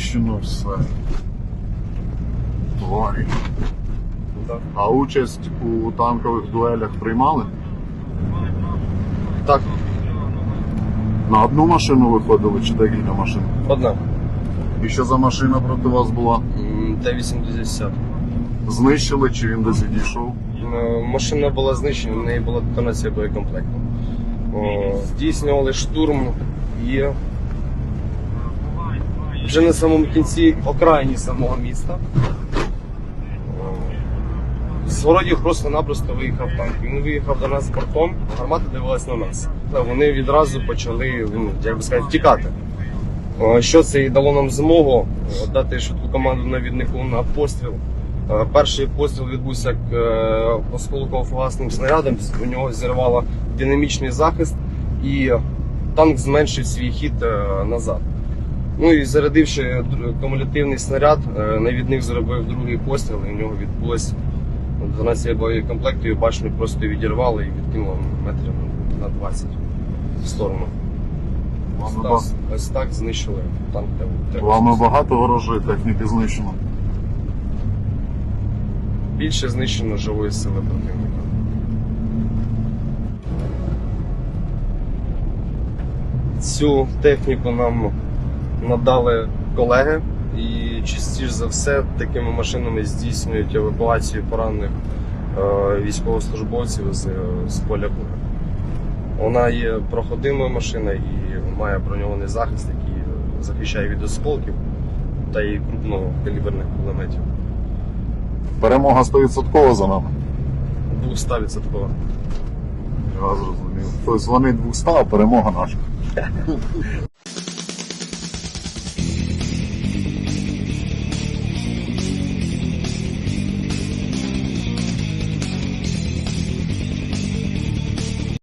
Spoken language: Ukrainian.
знищено все. Тварі. А участь у танкових дуелях приймали? Так, На одну машину виходили чи декілька машин? одна. І що за машина проти вас була? Т-80. Знищили чи він десь відійшов? Е, Машина була знищена, в неї була детонація боєкомплекту. Здійснювали штурм і вже на самому кінці окраїні самого міста. З просто-напросто виїхав танк. Він виїхав до нас бортом, гармата дивилась на нас. Вони відразу почали, ну, як би сказати, втікати. Що це і дало нам змогу дати швидку команду навіднику на постріл. Перший постріл відбувся е, осколково-фугасним снарядом. У нього зірвало динамічний захист, і танк зменшив свій хід е, назад. Ну і зарядивши кумулятивний снаряд, е, навідник зробив другий постріл, і в нього відбулось 12 боєкомплекту, і башню просто відірвало і відкинуло метрів на 20 в сторону. Ось так, ось так знищили танк. Вами багато ворожої техніки знищено. Більше знищено живої сили противника. Цю техніку нам надали колеги, і частіше за все такими машинами здійснюють евакуацію поранених е, військовослужбовців з, з поля бою. Вона є проходимою машиною і має броньований захист, який захищає від осколків та і крупнокаліберних кулеметів. Перемога 100% за нами. 200%. Я зрозумів. Тобто вони 200, а перемога наша.